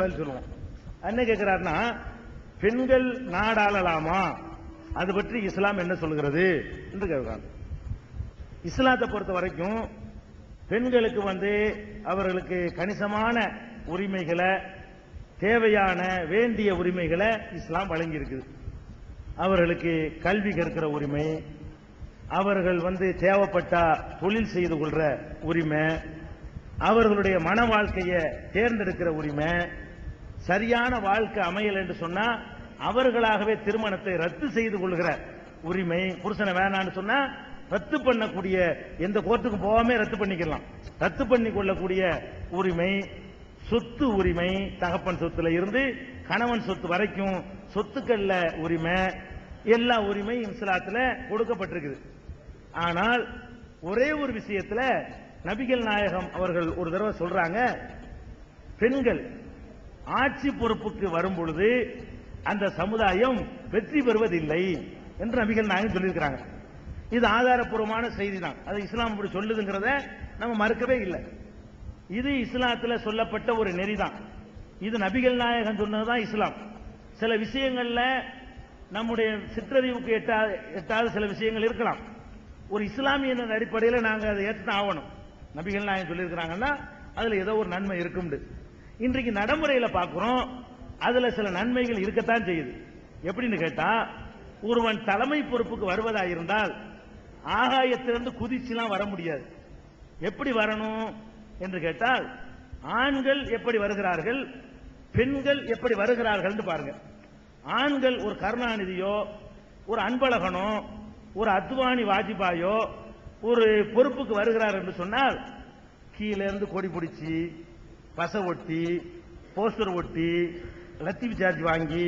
பதில் சொல்லுவோம். என்ன கேட்கிறாருன்னா பெண்கள் நாடாளலாமா? அது பற்றி இஸ்லாம் என்ன சொல்கிறது என்று கேட்கிறாங்க இஸ்லாத்தை பொறுத்த வரைக்கும் பெண்களுக்கு வந்து அவர்களுக்கு கணிசமான உரிமைகளை தேவையான வேண்டிய உரிமைகளை இஸ்லாம் வழங்கி இருக்குது அவர்களுக்கு கல்வி கற்கிற உரிமை அவர்கள் வந்து தேவைப்பட்டா தொழில் செய்து கொள்ற உரிமை அவர்களுடைய மன வாழ்க்கையை தேர்ந்தெடுக்கிற உரிமை சரியான வாழ்க்கை அமையல் என்று சொன்னா அவர்களாகவே திருமணத்தை ரத்து செய்து கொள்கிற உரிமை புருஷனை வேணான்னு சொன்னா ரத்து பண்ணக்கூடிய எந்த கோர்ட்டுக்கு போகாம ரத்து பண்ணிக்கலாம். ரத்து பண்ணி கொள்ளக்கூடிய உரிமை சொத்து உரிமை தகப்பன் சொத்துல இருந்து கணவன் சொத்து வரைக்கும் சொத்துக்கள்ல உரிமை எல்லா உரிமையும் இஸ்லாத்துல கொடுக்கப்பட்டிருக்குது. ஆனால் ஒரே ஒரு விஷயத்துல நபிகள் நாயகம் அவர்கள் ஒரு தடவை சொல்றாங்க பெண்கள் ஆட்சி பொறுப்புக்கு வரும் பொழுது அந்த சமுதாயம் வெற்றி பெறுவதில்லை என்று நபிகள் நாயகம் சொல்லியிருக்கிறாங்க. இது ஆதாரப்பூர்வமான செய்தி தான் அது இஸ்லாம் இப்படி சொல்லுதுங்கிறத நம்ம மறுக்கவே இல்லை. இது இஸ்லாத்தில் சொல்லப்பட்ட ஒரு நெறி தான் இது நபிகள் நாயகம் சொன்னதுதான் இஸ்லாம். சில விஷயங்களில் நம்முடைய சிற்றறிவுக்கு எட்டாத எட்டாத சில விஷயங்கள் இருக்கலாம். ஒரு இஸ்லாமிய அடிப்படையில் நாங்கள் அதை ஏற்று ஆகணும். நபிகள் நாயகம் சொல்லியிருக்கிறாங்கன்னா அதில் ஏதோ ஒரு நன்மை இருக்கும்ண்டு இன்றைக்கு நடைமுறையில பாக்குறோம் அதுல சில நன்மைகள் இருக்கத்தான் செய்யுது. எப்படின்னு கேட்டா ஒருவன் தலைமை பொறுப்புக்கு வருவதா இருந்தால் ஆகாயத்திலிருந்து குதிச்சுலாம் வர முடியாது. எப்படி வரணும் என்று கேட்டால் ஆண்கள் எப்படி வருகிறார்கள் பெண்கள் எப்படி வருகிறார்கள் பாருங்க. ஆண்கள் ஒரு கருணாநிதியோ ஒரு அன்பழகனோ ஒரு அத்வானி வாஜ்பாயோ ஒரு பொறுப்புக்கு வருகிறார் என்று சொன்னால் கீழே இருந்து கொடி பிடிச்சி பச ஒட்டி போஸ்டர் ஒட்டி லத்தீப் சார்ஜ் வாங்கி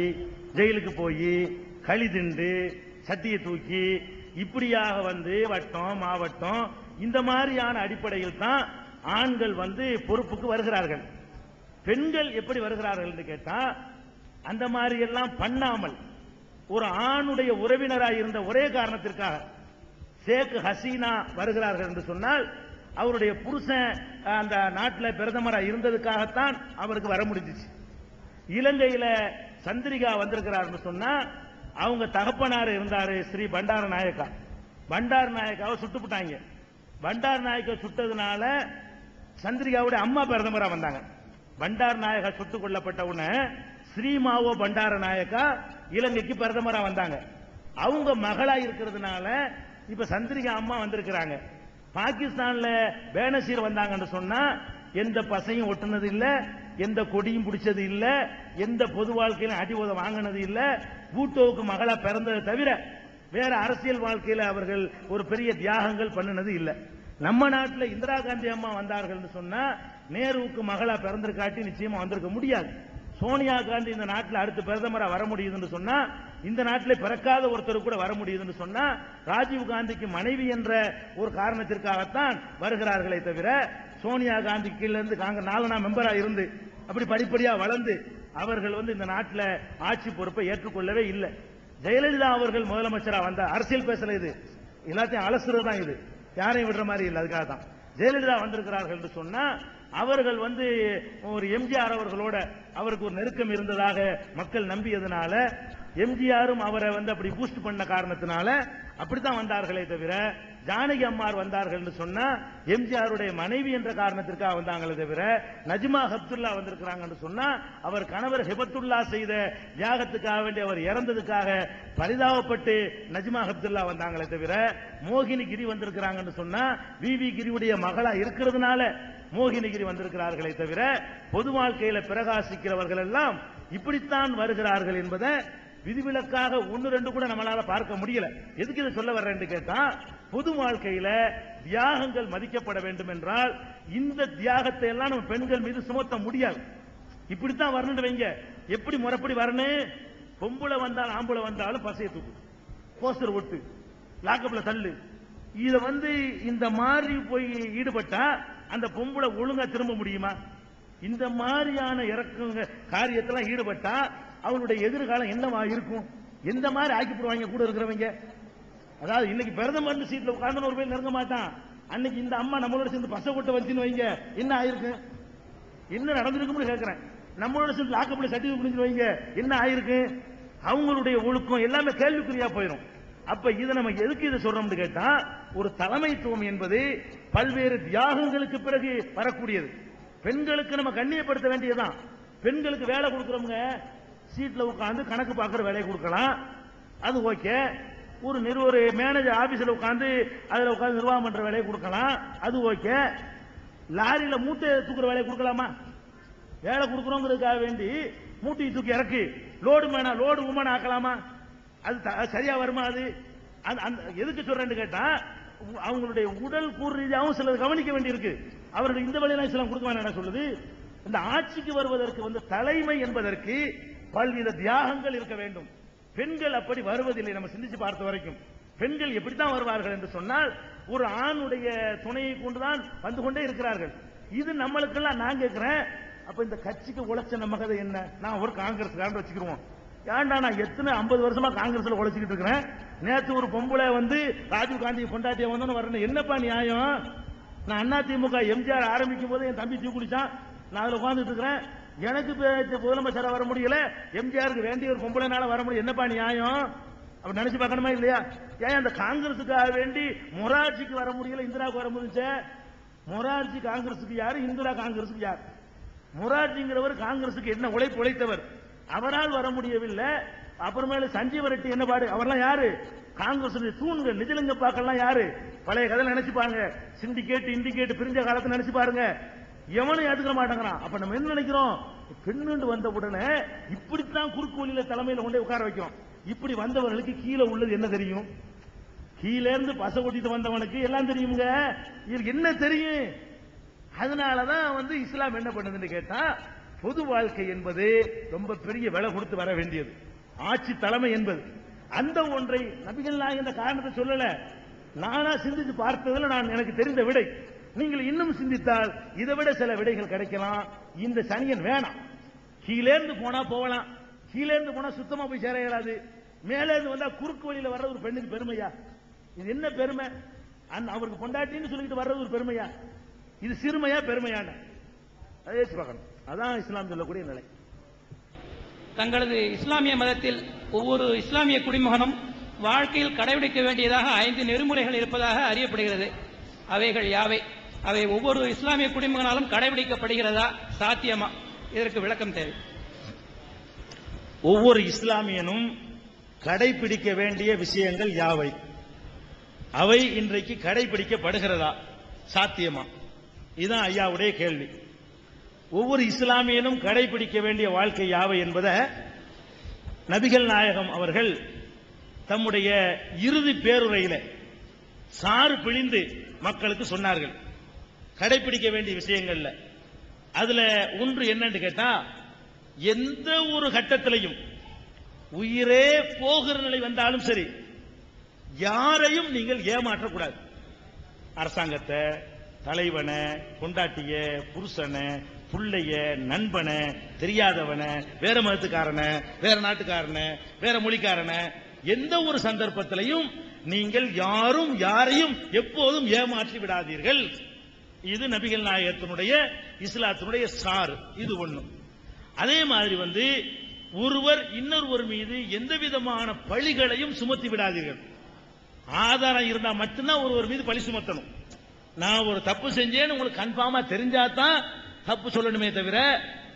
ஜெயிலுக்கு போய் களி திண்டு சட்டியை தூக்கி இப்படியாக வந்து வட்டம் மாவட்டம் இந்த மாதிரியான அடிப்படையில் தான் ஆண்கள் வந்து பொறுப்புக்கு வருகிறார்கள். பெண்கள் எப்படி வருகிறார்கள் என்று கேட்டா அந்த மாதிரி எல்லாம் பண்ணாமல் ஒரு ஆணுடைய உறவினராக இருந்த ஒரே காரணத்திற்காக ஷேக் ஹசீனா வருகிறார்கள் என்று சொன்னால் அவருடைய புருஷன் அந்த நாட்டில் பிரதமராக இருந்ததுக்காகத்தான் அவருக்கு வர முடிஞ்சிச்சு. இலங்கையில சந்திரிகா வந்திருக்கிறாருன்னு சொன்னா அவங்க தகப்பனார் இருந்தாரு ஸ்ரீ பண்டார நாயக்கா. பண்டார நாயக்காவை சுட்டுப்புட்டாங்க. பண்டார நாயக்கா சுட்டதுனால சந்திரிகாவுடைய அம்மா பிரதமரா வந்தாங்க. பண்டார நாயகா சுட்டுக் கொல்லப்பட்ட உடனே ஸ்ரீமாவோ பண்டார நாயக்கா இலங்கைக்கு பிரதமரா வந்தாங்க. அவங்க மகளா இருக்கிறதுனால இப்ப சந்திரிகா அம்மா வந்திருக்கிறாங்க. பாகிஸ்தான்ல பேனசீர் வந்தாங்கன்னு சொன்னா எந்த பசையும் ஒட்டுனது இல்ல எந்த கொடியும் பிடிச்சது இல்ல எந்த பொது வாழ்க்கையிலும் அடி வாங்கினது இல்ல பூட்டோவுக்கு மகளா பிறந்ததை தவிர வேற அரசியல் வாழ்க்கையில அவர்கள் ஒரு பெரிய தியாகங்கள் பண்ணினது இல்ல. நம்ம நாட்டில் இந்திரா காந்தி அம்மா வந்தார்கள் சொன்னா நேருவுக்கு மகளா பிறந்திருக்காட்டி நிச்சயமா வந்திருக்க முடியாது. சோனியா காந்தி இந்த நாட்டில் அடுத்து பிரதமரா வர முடியுதுன்னு சொன்னா இந்த நாட்டில் பிறக்காத ஒருத்தர் கூட வர முடியுதுன்னு சொன்னா ராஜீவ் காந்திக்கு மனைவி என்ற ஒரு காரணத்திற்காகத்தான் வருகிறார்களே தவிர சோனியா காந்தி கீழ இருந்து காங்க நாலனா மெம்பரா இருந்து அப்படி படிப்படியா வளர்ந்து அவர்கள் வந்து இந்த நாட்டில் ஆட்சி பொறுப்பை ஏற்றுக்கொள்ளவே இல்லை. ஜெயலலிதா அவர்கள் முதலமைச்சராக வந்த அரசியல் பேசல இது. எல்லாத்தையும் அலசுறது தான் இது. யாரையும் விடுற மாதிரி இல்லை அதுக்காக தான் ஜெயலலிதா வந்திருக்கிறார்கள் என்று சொன்னா அவர்கள் வந்து ஒரு எம்ஜிஆர் அவர்களோட அவருக்கு ஒரு நெருக்கம் இருந்ததாக மக்கள் நம்பியதுனால எம்ஜிஆரும் அவரை வந்து அப்படி பூஸ்ட் பண்ண காரணத்தினால அப்படித்தான் வந்தார்களே தவிர ஜானகி அம்மார் வந்தார்கள் சொன்னா எம்ஜிஆருடைய மனைவி என்ற காரணத்திற்காக வந்தாங்களே தவிர நஜ்மா ஹப்துல்லா வந்திருக்கிறாங்கன்னு சொன்னா அவர் கணவர் ஹிபத்துல்லா செய்த தியாகத்துக்காக வேண்டி அவர் இறந்ததுக்காக பரிதாபப்பட்டு நஜ்மா ஹப்துல்லா வந்தாங்களே தவிர மோகினி கிரி வந்திருக்கிறாங்கன்னு சொன்னா வி வி கிரியுடைய மகளா இருக்கிறதுனால மோகினிகிரி வந்திருக்கிறார்களே தவிர பொது வாழ்க்கையில பிரகாசிக்கிறவர்கள் எல்லாம் இப்படித்தான் வருகிறார்கள் என்பதை விதிவிலக்காக ஒன்னு ரெண்டு கூட நம்மளால பார்க்க முடியல. எதுக்கு இதை சொல்ல வர்றேன்னு கேட்டா பொது வாழ்க்கையில தியாகங்கள் மதிக்கப்பட வேண்டும் என்றால் இந்த தியாகத்தை எல்லாம் நம்ம பெண்கள் மீது சுமத்த முடியாது. இப்படித்தான் வரணும் வைங்க. எப்படி முறைப்படி வரணும்? பொம்பளை வந்தாலும் ஆம்பளை வந்தாலும் பசைய தூக்கு. போஸ்டர் ஒட்டு லாக்கப்ல தள்ளு. இத வந்து இந்த மாதிரி போய் ஈடுபட்டா அந்த பொம்பளை ஒழுங்கா திரும்ப முடியுமா? இந்த மாதிரியான இறக்குங்க காரியத்தெல்லாம் ஈடுபட்டா அவனுடைய எதிர்காலம் என்னவா இருக்கும்? எந்த மாதிரி ஆக்கி போடுவாங்க கூட இருக்கிறவங்க? அதாவது இன்னைக்கு பிரதமர் சீட்ல உட்கார்ந்து ஒரு பேர் நெருங்க மாட்டான். அன்னைக்கு இந்த அம்மா நம்மளோட சேர்ந்து பச கொட்ட வச்சுன்னு வைங்க. என்ன ஆயிருக்கு? என்ன நடந்திருக்கும்னு கேட்கிறேன் நம்மளோட சேர்ந்து லாக்கப்பில் சர்டிஃபிகேட் குடிச்சு வைங்க. என்ன ஆயிருக்கு? அவங்களுடைய ஒழுக்கம் எல்லாமே கேள்விக்குறியா போயிடும் அப்ப இதை நம்ம எதுக்கு இதை சொல்றோம்னு கேட்டா ஒரு தலைமைத்துவம் என்பது பல்வேறு தியாகங்களுக்கு பிறகு வரக்கூடியது. பெண்களுக்கு நம்ம கண்ணியப்படுத்த வேண்டியதுதான். பெண்களுக்கு வேலை கொடுக்குறவங்க சீட்ல உட்காந்து கணக்கு பார்க்குற வேலையை கொடுக்கலாம். அது ஓகே. ஒரு நிறு ஒரு மேனேஜர் ஆபீஸ்ல உட்காந்து அதுல உட்காந்து நிர்வாகம் பண்ற வேலையை கொடுக்கலாம். அது ஓகே. லாரியில மூட்டை தூக்குற வேலையை கொடுக்கலாமா? வேலை கொடுக்குறோங்கிறதுக்காக வேண்டி மூட்டையை தூக்கி இறக்கு லோடு மேனா லோடு உமன் ஆக்கலாமா? அது த- சரியா வருமா அது? அந்த எதுக்கு சொல்றேன்னு கேட்டா அவங்களுடைய உடல் கூறு ரீதியாகவும் சிலது கவனிக்க வேண்டியிருக்கு. அவருடைய இந்த வழியெல்லாம் சிலம் கொடுக்க என்ன சொல்லுது? இந்த ஆட்சிக்கு வருவதற்கு வந்து தலைமை என்பதற்கு பல்வித தியாகங்கள் இருக்க வேண்டும். பெண்கள் அப்படி வருவதில்லை நம்ம சிந்திச்சு பார்த்த வரைக்கும். பெண்கள் எப்படித்தான் வருவார்கள் என்று சொன்னால் ஒரு ஆணுடைய துணையை கொண்டுதான் வந்து கொண்டே இருக்கிறார்கள். இது நம்மளுக்கெல்லாம் நான் கேட்கிறேன். அப்ப இந்த கட்சிக்கு உழைச்ச நம்ம கதை என்ன? நான் ஒரு காங்கிரஸ் காரன் வச்சுக்கிருவோம். ஏன்டா நான் எத்தனை ஐம்பது வருஷமா காங்கிரஸ்ல உழைச்சிக்கிட்டு இருக்கிறேன்? நேற்று ஒரு பொம்பளை வந்து ராஜீவ் காந்தி கொண்டாட்டிய வந்தோன்னு வரணும் என்னப்பா நியாயம்? நான் அதிமுக எம்ஜிஆர் ஆரம்பிக்கும் போது என் தம்பி தூ குடிச்சான். நான் அதில் உட்காந்துட்டு இருக்கிறேன். எனக்கு முதலமைச்சராக வர முடியல. எம்ஜிஆருக்கு வேண்டிய ஒரு பொம்பளைனால வர முடியும் என்னப்பா நியாயம்? அப்படி நினைச்சு பார்க்கணுமா இல்லையா? ஏன் அந்த காங்கிரஸுக்காக வேண்டி மொரார்ஜிக்கு வர முடியல இந்திராவுக்கு வர முடிஞ்சு மொரார்ஜி காங்கிரஸுக்கு யாரு? இந்திரா காங்கிரஸுக்கு யார்? மொரார்ஜிங்கிறவர் காங்கிரஸுக்கு என்ன உழைப்பு உழைத்தவர்? அவரால் வர முடியவில்லை. அப்புறமேல சஞ்சீவ ரெட்டி என்ன பாடு? அவர்லாம் யாரு? காங்கிரஸ் தூண்கள் நிஜலிங்க பாக்கெல்லாம் யாரு? பழைய கதை நினைச்சு பாருங்க. சிண்டிகேட் இண்டிகேட் பிரிஞ்ச காலத்தை நினைச்சு பாருங்க. எவனும் ஏத்துக்க மாட்டேங்கிறான். அப்ப நம்ம என்ன நினைக்கிறோம்? பெண்ணுண்டு வந்த உடனே இப்படித்தான் குறுக்கு வழியில தலைமையில கொண்டு உட்கார வைக்கும் இப்படி வந்தவர்களுக்கு கீழே உள்ளது என்ன தெரியும்? கீழே இருந்து பச கொட்டிட்டு வந்தவனுக்கு எல்லாம் தெரியுங்க இதுக்கு என்ன தெரியும்? அதனாலதான் வந்து இஸ்லாம் என்ன பண்ணுதுன்னு கேட்டா பொது வாழ்க்கை என்பது ரொம்ப பெரிய விலை கொடுத்து வர வேண்டியது. ஆட்சி தலைமை என்பது. அந்த ஒன்றை நபிகள் நாயகம் இந்த காரணத்தை சொல்லல. நானா சிந்திச்சு பார்த்ததுல நான் எனக்கு தெரிந்த விடை. நீங்கள் இன்னும் சிந்தித்தால் இதை விட சில விடைகள் கிடைக்கலாம். இந்த சனியன் வேணாம். கீழே இருந்து போனா போகலாம். கீழே இருந்து போனா சுத்தமா போய் சேர இயலாது. மேலே இருந்து வந்தா குறுக்கு வழியில வர்ற ஒரு பெண்ணுக்கு பெருமையா? இது என்ன பெருமை? அந்த அவருக்கு பொண்டாட்டின்னு சொல்லிட்டு வர்றது ஒரு பெருமையா? இது சிறுமையா பெருமையான அதே யோசிச்சு பார்க்கணும் அதான் இஸ்லாம் சொல்லக்கூடிய நிலை. தங்களது இஸ்லாமிய மதத்தில் ஒவ்வொரு இஸ்லாமிய குடிமகனும் வாழ்க்கையில் கடைபிடிக்க வேண்டியதாக ஐந்து நெறிமுறைகள் இருப்பதாக அறியப்படுகிறது. அவைகள் யாவை? அவை ஒவ்வொரு இஸ்லாமிய குடிமகனாலும் கடைபிடிக்கப்படுகிறதா சாத்தியமா? இதற்கு விளக்கம் தேவை. ஒவ்வொரு இஸ்லாமியனும் கடைபிடிக்க வேண்டிய விஷயங்கள் யாவை? அவை இன்றைக்கு கடைபிடிக்கப்படுகிறதா சாத்தியமா? இதுதான் ஐயாவுடைய கேள்வி. ஒவ்வொரு இஸ்லாமியனும் கடைபிடிக்க வேண்டிய வாழ்க்கை யாவை என்பதை நபிகள் நாயகம் அவர்கள் தம்முடைய இறுதி பேருரையில சாறு பிழிந்து மக்களுக்கு சொன்னார்கள். கடைபிடிக்க வேண்டிய விஷயங்கள்ல. அதுல ஒன்று என்னன்னு கேட்டா எந்த ஒரு கட்டத்திலையும் உயிரே போகிற நிலை வந்தாலும் சரி யாரையும் நீங்கள் ஏமாற்றக்கூடாது. அரசாங்கத்தை தலைவனை கொண்டாட்டிய புருஷனை புள்ளைய நண்பனை தெரியாதவனை வேற மதத்துக்காரனை வேற நாட்டுக்காரன வேற மொழிக்காரனை எந்த ஒரு சந்தர்ப்பத்திலையும் நீங்கள் யாரும் யாரையும் எப்போதும் ஏமாற்றி விடாதீர்கள். இது நபிகள் நாயகத்தினுடைய இஸ்லாத்தினுடைய சார். இது ஒண்ணு. அதே மாதிரி வந்து ஒருவர் இன்னொருவர் மீது எந்த விதமான பழிகளையும் சுமத்தி விடாதீர்கள். ஆதாரம் இருந்தா மட்டும்தான் ஒருவர் மீது பழி சுமத்தணும். நான் ஒரு தப்பு செஞ்சேன்னு உங்களுக்கு கன்ஃபார்மா தெரிஞ்சாதான் தப்பு சொல்லணுமே தவிர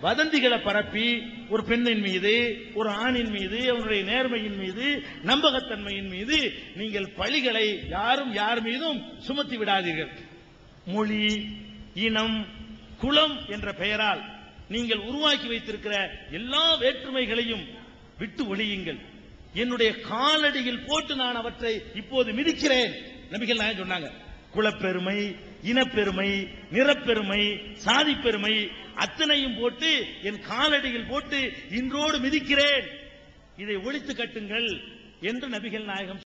வதந்திகளை பரப்பி ஒரு பெண்ணின் மீது ஒரு ஆணின் மீது அவனுடைய நேர்மையின் மீது நம்பகத்தன்மையின் மீது நீங்கள் பழிகளை யாரும் யார் மீதும் சுமத்தி விடாதீர்கள். மொழி இனம் குலம் என்ற பெயரால் நீங்கள் உருவாக்கி வைத்திருக்கிற எல்லா வேற்றுமைகளையும் விட்டு ஒழியுங்கள். என்னுடைய காலடியில் போட்டு நான் அவற்றை இப்போது மிதிக்கிறேன். நபிகள் நாயகம் சொன்னாங்க குலப்பெருமை இனப்பெருமை நிறப்பெருமை சாதிப்பெருமை அத்தனையும் போட்டு என் காலடியில் போட்டு இன்றோடு மிதிக்கிறேன். இதை ஒழித்து கட்டுங்கள் என்று நபிகள் நாயகம்